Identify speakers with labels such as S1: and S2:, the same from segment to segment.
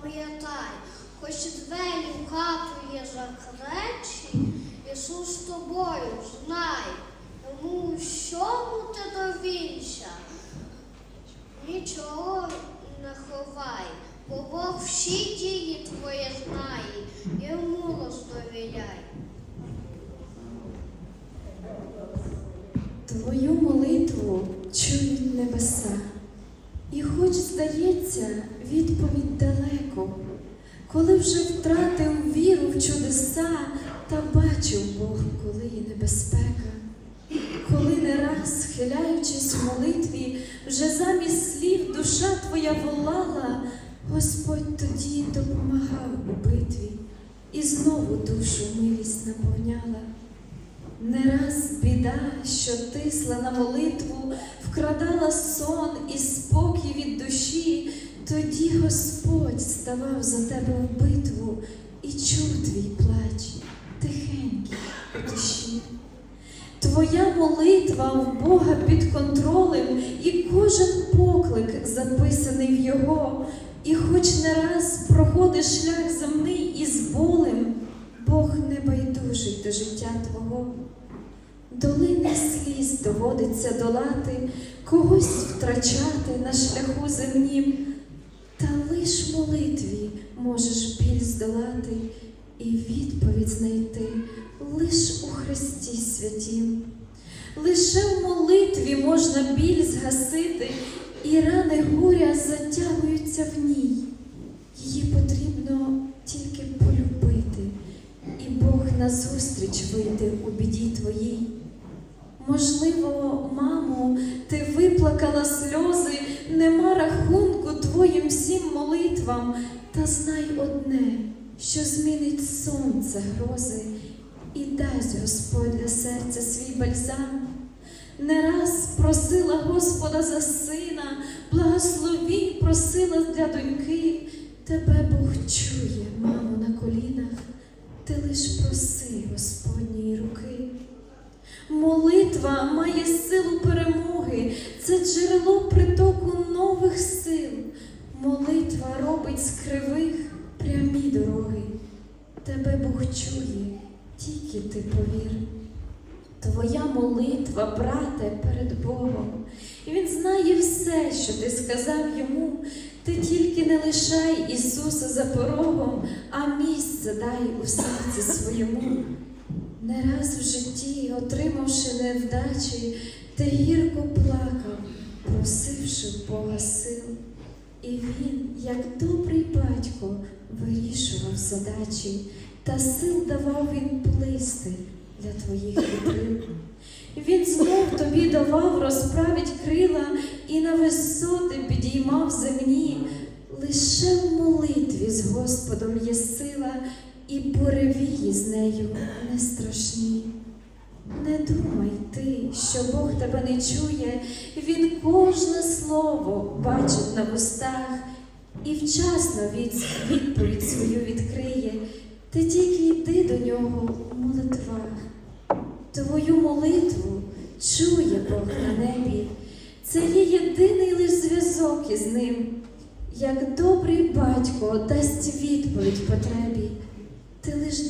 S1: пам'ятай, хоч двері в хату є закречі, Ісус з тобою знай, тому всьому ти довінься. Нічого не ховай, бо Бог всі дії твої знає, йому роздовіряй.
S2: Твою молитву чують небеса, і хоч здається, відповідь далеко, коли вже втратив віру в чудеса, та бачив Бог, коли є небезпека, коли не раз, схиляючись в молитві, вже замість слів душа твоя волала, Господь тоді допомагав у битві і знову душу милість наповняла. Не раз біда, що тисла на молитву, вкрадала сон і тоді Господь ставав за тебе в битву і чув твій плач, тихенький у душі. Твоя молитва в Бога під контролем, і кожен поклик записаний в Його, і хоч не раз проходиш шлях земний із болем, Бог не байдужий до життя Твого. Долини сліз доводиться долати, когось втрачати на шляху земнім, лиш молитві можеш біль здолати і відповідь знайти лиш у Христі святім. Лише в молитві можна біль згасити, і рани горя затягуються в ній. Її потрібно тільки полюбити, і Бог назустріч вийде у біді твоїй. Можливо, мамо, ти виплакала сльози, нема рахунку твоїм всім молитвам, та знай одне, що змінить сонце грози і дасть Господь для серця свій бальзам. Не раз просила Господа за сина, благословінь просила для доньки. Тебе Бог чує, мамо, на колінах, ти лиш проси Господньої руки. Молитва має силу перемоги, це джерело притоку нових сил. Молитва робить з кривих прямі дороги. Тебе Бог чує, тільки ти повір. Твоя молитва, брате, перед Богом. І Він знає все, що ти сказав йому. Ти тільки не лишай Ісуса за порогом, а місце дай у серці своєму. Не раз в житті, отримавши невдачі, ти гірко плакав, просивши Бога сил. І він, як добрий батько, вирішував задачі, та сил давав він плисти для твоїх вітрил. Він знов тобі давав розправить крила і на висоти підіймав земні. Лише в молитві з Господом є сила, і буревії з нею не страшні. Не думай ти, що Бог тебе не чує, Він кожне слово бачить на вустах і вчасно від, відповідь свою відкриє. Ти тільки йди до нього в молитвах. Твою молитву чує Бог на небі. Це є єдиний лиш зв'язок із ним. Як добрий батько дасть відповідь потребі,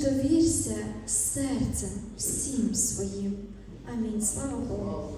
S2: довірся серцем всім своїм. Амінь. Слава Богу.